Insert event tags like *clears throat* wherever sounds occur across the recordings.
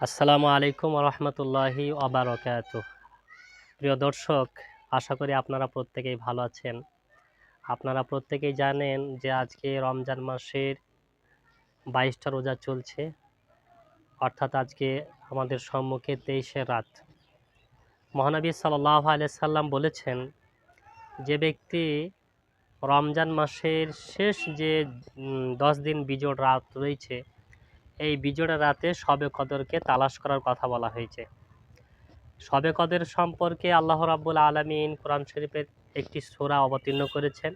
আসসালামু আলাইকুম রহমতুল্লাহি অবরকাত প্রিয় দর্শক, আশা করি আপনারা প্রত্যেকেই ভালো আছেন। আপনারা প্রত্যেকেই জানেন যে আজকে রমজান মাসের বাইশটা রোজা চলছে, অর্থাৎ আজকে আমাদের সম্মুখে তেইশে রাত। মহানবী সাল্লাহ সাল্লাম বলেছেন, যে ব্যক্তি রমজান মাসের শেষ যে দশ দিন বিজোড় রাত রয়েছে এই বিজোড়া রাতে শবে কদরকে তালাশ করার কথা বলা হয়েছে। শবে কদর সম্পর্কে আল্লাহ রাব্বুল আলমিন কোরআন শরীফের একটি সোরা অবতীর্ণ করেছেন।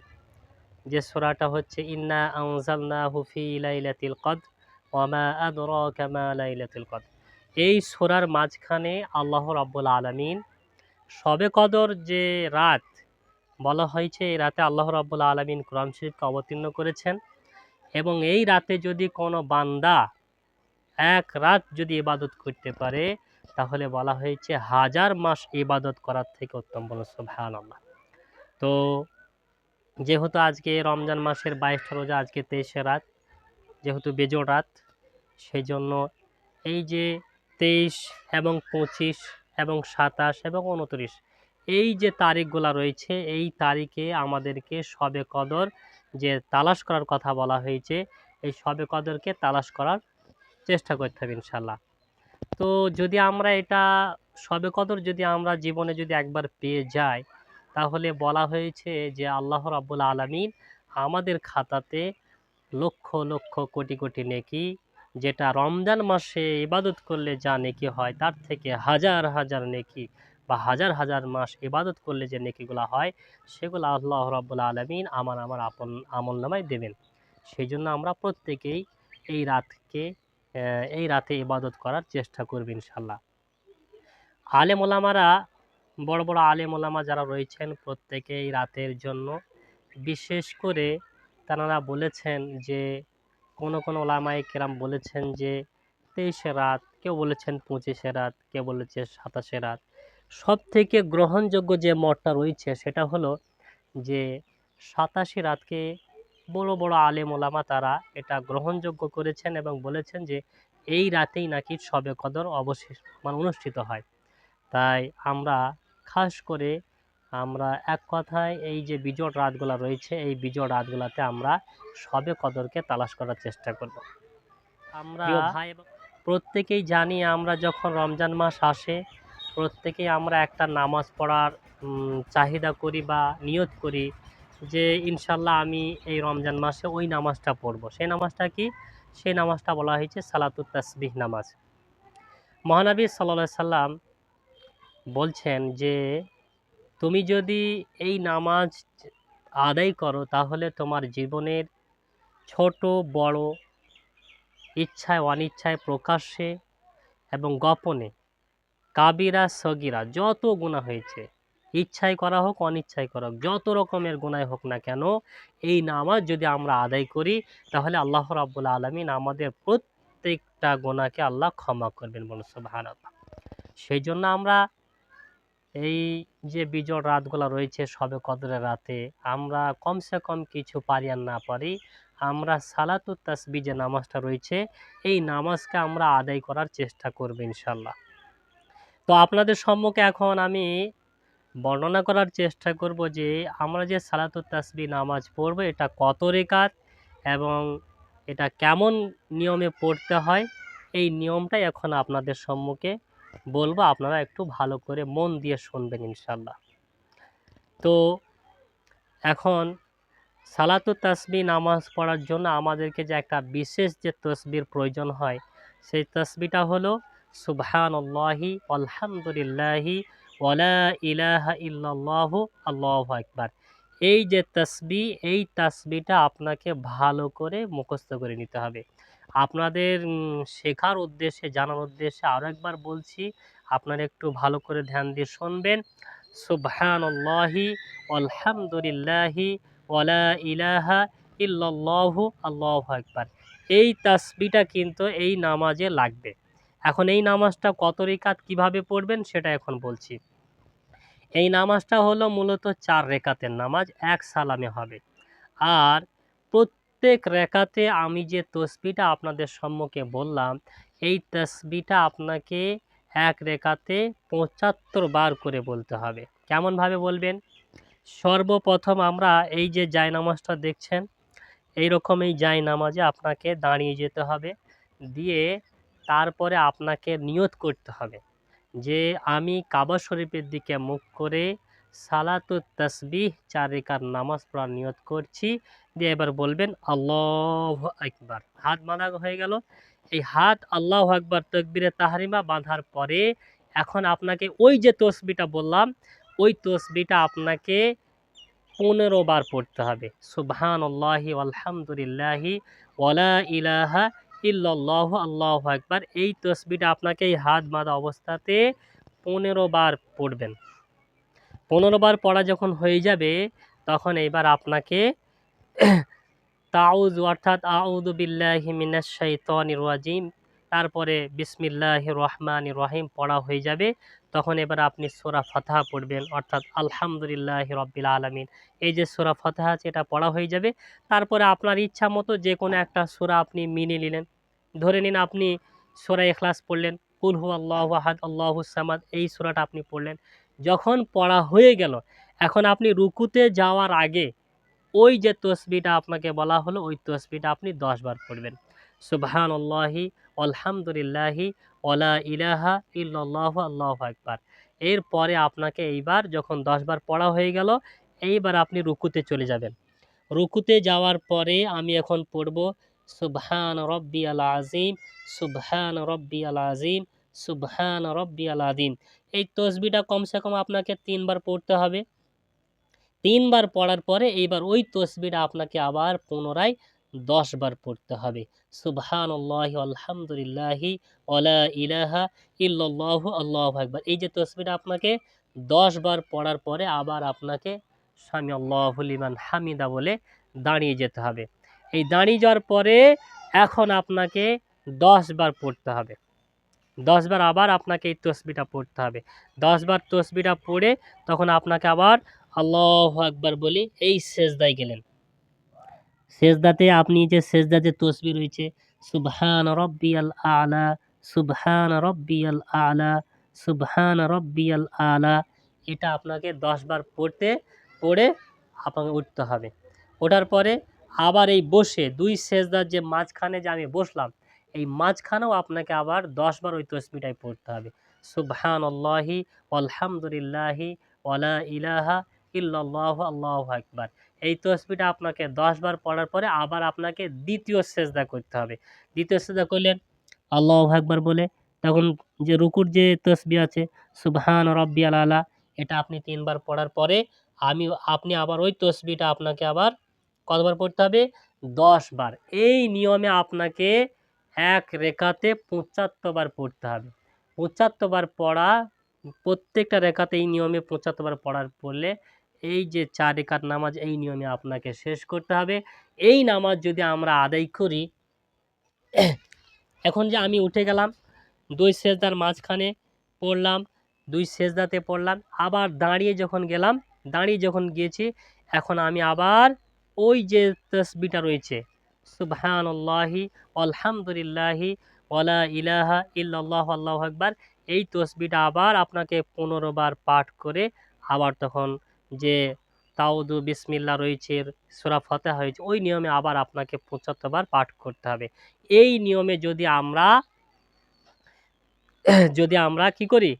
যে সোরাটা হচ্ছে, ইন্না আনজালনা হুফি লাইলাতিল কদ ওয়ামা আদরাকা মা লাইলাতুল কদ এই সোরার মাঝখানে আল্লাহ রাব্বুল আলমিন শবে কদর যে রাত বলা হয়েছে, এই রাতে আল্লাহ রাব্বুল আলমিন কোরআন শরীফকে অবতীর্ণ করেছেন। এবং এই রাতে যদি কোনো বান্দা এক রাত যদি ইবাদত করতে পারে, তাহলে বলা হয়েছে হাজার মাস ইবাদত করার থেকে উত্তম বলে সুবহান আল্লাহ তো যেহেতু আজকে রমজান মাসের বাইশটা রোজা, আজকে তেইশে রাত, যেহেতু বেজোড় রাত সেই জন্য এই যে তেইশ এবং পঁচিশ এবং সাতাশ এবং উনত্রিশ, এই যে তারিখগুলো রয়েছে, এই তারিখে আমাদেরকে শবে কদর যে তালাশ করার কথা বলা হয়েছে, এই শবে কদরকে তালাশ করার চেষ্টা করতে হবে ইনশাল্লাহ। তো যদি আমরা এটা সবে কদর যদি আমরা জীবনে যদি একবার পেয়ে যাই, তাহলে বলা হয়েছে যে আল্লাহ রাব্বুল আলামিন আমাদের খাতাতে লক্ষ লক্ষ কোটি কোটি নেকি, যেটা রমজান মাসে ইবাদত করলে যা নেকি হয় তার থেকে হাজার হাজার নেকি বা হাজার হাজার মাস ইবাদত করলে যে নেকিগুলো হয়, সেগুলো আল্লাহ রাব্বুল আলামিন আমার আমার আপন আমল নামায় দেবেন। সেই জন্য আমরা প্রত্যেকেই এই রাতকে এই রাতে ইবাদত করার চেষ্টা করবে ইনশাল্লাহ আলেম ওলামারা বড় বড় আলেম ওলামা যারা রয়েছেন প্রত্যেকে এই রাতের জন্য, বিশেষ করে তারা বলেছেন যে, কোন কোন ওলামাই কেরাম বলেছেন যে, তেইশে রাত, কেউ বলেছেন পঁচিশে রাত, কেউ বলেছে সাতাশে রাত। সব থেকে গ্রহণযোগ্য যে মতটা রয়েছে সেটা হলো যে, সাতাশে রাতকে বড় বড় আলেম ওলামা তারা এটা গ্রহণযোগ্য করেছেন এবং বলেছেন যে এই রাতেই নাকি সবে কদর অবশেষ মানে অনুষ্ঠিত হয়। তাই আমরা খাস করে আমরা এক কথায় এই যে বিজোড় রাতগুলো রয়েছে এই বিজোড় রাতগুলোতে আমরা সবে কদরকে তালাশ করার চেষ্টা করব। আমরা প্রত্যেকেই জানি আমরা যখন রমজান মাস আসে প্রত্যেকেই আমরা একটা নামাজ পড়ার চাহিদা করি বা নিয়ত করি। যে ইনশাল্লাহ আমি এই রমজান মাসে ওই নামাজটা পড়ব। সেই নামাজটা কি? সেই নামাজটা বলা হয়েছে সালাতুত তাসবিহ নামাজ। মহানবী সাল্লা সাল্লাম বলছেন যে, তুমি যদি এই নামাজ আদায় করো, তাহলে তোমার জীবনের ছোট, বড় ইচ্ছায়, অনিচ্ছায় প্রকাশ্যে এবং গোপনে কাবিরা, সগিরা যত গুণা হয়েছে ইচ্ছায় করা হোক অনিচ্ছায় করা হোক, যত রকমের গুণায় হোক না কেন, এই নামাজ যদি আমরা আদায় করি, তাহলে আল্লাহ রাব্বুল আলমিন আমাদের প্রত্যেকটা গোনাকে আল্লাহ ক্ষমা করবেন বলে ভারত সেই জন্য আমরা এই যে বিজোড় রাতগুলো রয়েছে সবে কদরের রাতে, আমরা কমসে কম কিছু পারি আর না পারি, আমরা সালাতুত তাসবি যে নামাজটা রয়েছে, এই নামাজকে আমরা আদায় করার চেষ্টা করব ইনশাল্লাহ। তো আপনাদের সম্মুখে এখন আমি বর্ণনা করার চেষ্টা করব যে, আমরা যে সালাতুত তাসবি নামাজ পড়ব, এটা কত রেকাত এবং এটা কেমন নিয়মে পড়তে হয়, এই নিয়মটাই এখন আপনাদের সম্মুখে বলব। আপনারা একটু ভালো করে মন দিয়ে শুনবেন ইনশাল্লাহ তো এখন সালাতু তাসবি নামাজ পড়ার জন্য আমাদেরকে যে একটা বিশেষ যে তসবির প্রয়োজন হয়, সেই তসবিটা হলো সুবহানাল্লাহি আলহামদুলিল্লাহি ওয়ালা ইলাহা আল্লাহু আকবার। এই যে তসবি, এই তসবিটা আপনাকে ভালো করে মুখস্থ করে নিতে হবে। আপনাদের শেখার উদ্দেশ্যে, জানার উদ্দেশ্যে আরও একবার বলছি, আপনারা একটু ভালো করে ধ্যান দিয়ে শুনবেন। সুবহানাল্লাহি আলহামদুলিল্লাহি ওয়ালা ইলাহা ইল্লাল্লাহু, আল্লাহু আকবার। এই তাসবিটা কিন্তু এই নামাজে লাগবে। এখন এই নামাজটা কত রেখাত কীভাবে পড়বেন সেটা এখন বলছি। এই নামাজটা হলো মূলত চার রেখাতের নামাজ, এক সালামে হবে। আর প্রত্যেক রেখাতে আমি যে তসবিটা আপনাদের সম্মুখে বললাম, এই তসবিটা আপনাকে এক রেখাতে পঁচাত্তর বার করে বলতে হবে। কেমনভাবে বলবেন? সর্বপ্রথম আমরা এই যে জায় নামাজটা দেখছেন এই রকম এই জায় নামাজে আপনাকে দাঁড়িয়ে যেতে হবে, দিয়ে তারপরে আপনাকে নিয়ত করতে হবে। যে আমি কাবা শরীফের দিকে মুখ করে সালাতু তসবিহ চার রেখার নামাজ পড়ার নিয়ত করছি। দিয়ে এবার বলবেন, আল্লাহ আকবার। হাত বাঁধা হয়ে গেল। এই হাত আল্লাহ আকবার তকবিরে তাহারিমা বাঁধার পরে এখন আপনাকে ওই যে তসবিটা বললাম, ওই তসবিটা আপনাকে পনেরো বার পড়তে হবে। সুবহান আল্লাহি আলহামদুলিল্লাহি ওয়ালা ইলাহা ইল্লাল্লাহু, আল্লাহ একবার এই তসবিটা আপনাকে এই হাত বাঁধা অবস্থাতে পনেরো বার পড়বেন। পনেরো বার পড়া যখন হয়ে যাবে, তখন এবার আপনাকে *coughs* তাউজ অর্থাৎ আউদু বিল্লাহি মিনাশ শাইতানির রাজিম, তারপরে বিসমিল্লাহ রহমান রহিম পড়া হয়ে যাবে। তখন এবার আপনি সোরা ফাতাহা পড়বেন, অর্থাৎ আলহামদুলিল্লাহ রব্বিল আলমিন। এই যে সোরা ফাতাহা আছে, এটা পড়া হয়ে যাবে। তারপরে আপনার ইচ্ছা মতো যে কোনো একটা সোরা আপনি মিনে নিলেন। ধরে নিন আপনি সোরা এখলাস পড়লেন কুলহু আল্লাহ আহাদ, আল্লাহ সামাদ, এই সোরাটা আপনি পড়লেন। যখন পড়া হয়ে গেল, এখন আপনি রুকুতে যাওয়ার আগে ওই যে তসবিটা আপনাকে বলা হলো, ওই তসবিটা আপনি দশবার পড়বেন। সুবহান আল্লাহি আলহামদুলিল্লাহি ওলা ইলাহা ইল্লাল্লাহ, আল্লাহ একবার এরপরে আপনাকে এইবার যখন দশবার পড়া হয়ে গেল, এইবার আপনি রুকুতে চলে যাবেন। রুকুতে যাওয়ার পরে আমি এখন পড়ব, সুবহান রব্বি আল আজিম সুবহান রব্বি আল আজিম সুবহান রব্বি আল আদিম এই তসবিটা কমসে কম আপনাকে তিনবার পড়তে হবে। তিনবার পড়ার পরে এইবার ওই তসবিটা আপনাকে আবার পুনরায় দশবার পড়তে হবে। সুবহান আল্লাহ আলহামদুলিল্লাহি ওলা ইলাহা ইল্লাল্লাহু, আল্লাহ একবার এই যে তসবিটা আপনাকে দশবার পড়ার পরে আবার আপনাকে স্বামী আল্লাহুলিমান হামিদা বলে দাঁড়িয়ে যেতে হবে। এই দাঁড়িয়ে যাওয়ার পরে এখন আপনাকে দশবার পড়তে হবে। দশবার আবার আপনাকে এই তসবিটা পড়তে হবে। দশবার তসবিটা পড়ে তখন আপনাকে আবার আল্লাহ আকবার বলে এই সেজদায় গেলেন। সেজদাতে আপনি যে সেজদাতে তসবি রয়েছে, সুবহান রব্বিয়াল আলা, সুবহান রব্বিয়াল আলা, সুবহান রব্বিয়াল আলা, এটা আপনাকে দশবার পড়তে, পড়ে আপনাকে উঠতে হবে। ওঠার পরে আবার এই বসে দুই সেজদার যে মাঝখানে যে আমি বসলাম, এই মাঝখানেও আপনাকে আবার দশবার ওই তসবিটাই পড়তে হবে। সুবহান আল্লাহি আলহামদুলিল্লাহি ওয়ালা ইলাহা ইল্লাল্লাহ আল্লাহ আকবার। এই তসবিটা আপনাকে দশবার পড়ার পরে আবার আপনাকে দ্বিতীয় সেজদা করতে হবে। দ্বিতীয় সেজদা করলেন, আল্লাহ আকবার বলে, তখন যে রুকুর যে তসবি আছে, সুবহান রব্বি আলা, এটা আপনি তিনবার পড়ার পরে আমি, আপনি আবার ওই তসবিটা আপনাকে আবার কতবার পড়তে হবে? দশ বার এই নিয়মে আপনাকে এক রেখাতে পঁচাত্তরবার পড়তে হবে। পঁচাত্তরবার পড়া, প্রত্যেকটা রেখাতে এই নিয়মে পঁচাত্তরবার পড়ার পড়লে এই যে চার নামাজ এই নিয়মে আপনাকে শেষ করতে হবে। এই নামাজ যদি আমরা আদায় করি, *clears throat* এখন যে আমি উঠে গেলাম, দুই সেজদার মাঝখানে পড়লাম, দুই সেজদাতে পড়লাম, আবার দাঁড়িয়ে যখন গেলাম, দাঁড়িয়ে যখন গিয়েছি, এখন আমি আবার ওই যে তসবিটা রয়েছে সুবহান আল্লাহি আলহামদুলিল্লাহি ওলা ইলাহা ইল্লাল্লাহ, আল্লাহ আকবার, এই তসবিটা আবার আপনাকে পনেরো বার পাঠ করে আবার তখন যে তাউদু বিসমিল্লা রয়েছে, সুরা ফতে হয়েছে, ওই নিয়মে আবার আপনাকে পঁচাত্তরবার পাঠ করতে হবে। এই নিয়মে যদি আমরা *coughs* যদি আমরা কি করি?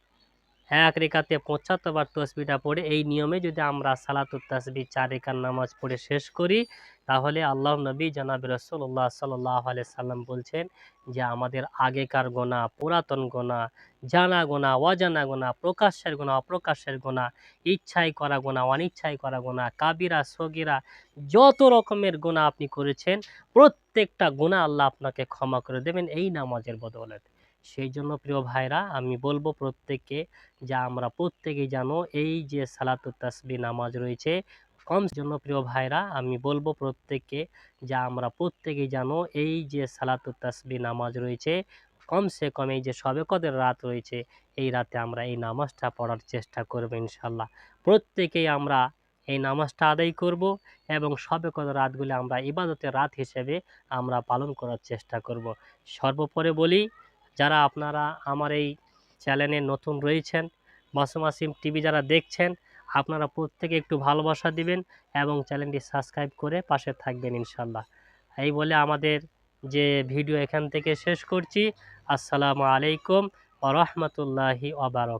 এক রেখাতে পঁচাত্তর বার তসবিটা পড়ে এই নিয়মে যদি আমরা সালাতুত তসবি চার রেখার নামাজ পড়ে শেষ করি, তাহলে আল্লাহ নবী জনাব রসুল্লাহ সাল্লাহ সাল্লাম বলছেন যে আমাদের আগেকার গোনা পুরাতন গোনা জানা গোনা অজানা গোনা প্রকাশ্যের গোনা অপ্রকাশ্যের গোনা ইচ্ছাই করা গোনা অনিচ্ছাই করা গোনা কাবিরা, সগিরা, যত রকমের গোনা আপনি করেছেন, প্রত্যেকটা গোনা আল্লাহ আপনাকে ক্ষমা করে দেবেন এই নামাজের বদৌলতে। সেই জন্য প্রিয় ভাইরা, আমি বলব প্রত্যেককে যে আমরা প্রত্যেকেই জানো এই যে সালাতুত তাসবি নামাজ রয়েছে, কম জন্য প্রিয় ভাইরা, আমি বলব প্রত্যেককে যে আমরা প্রত্যেকেই জানো এই যে সালাতুত তাসবি নামাজ রয়েছে কমসে কম এই যে সবে কদের রাত রয়েছে, এই রাতে আমরা এই নামাজটা পড়ার চেষ্টা করব ইনশাল্লাহ। প্রত্যেকেই আমরা এই নামাজটা আদায় করব এবং সবে কত রাতগুলি আমরা ইবাদতের রাত হিসেবে আমরা পালন করার চেষ্টা করব। সর্বোপরি বলি যারা আপনারা আমার এই চ্যানেলে নতুন রয়েছেন মাসুম আসিম টিভি যারা দেখছেন, আপনারা প্রত্যেকে একটু ভালোবাসা দিবেন এবং চ্যানেলটি সাবস্ক্রাইব করে পাশে থাকবেন ইনশাল্লাহ এই বলে আমাদের যে ভিডিও এখান থেকে শেষ করছি। আসসালামু আলাইকুম রহমতুল্লাহি ওবারক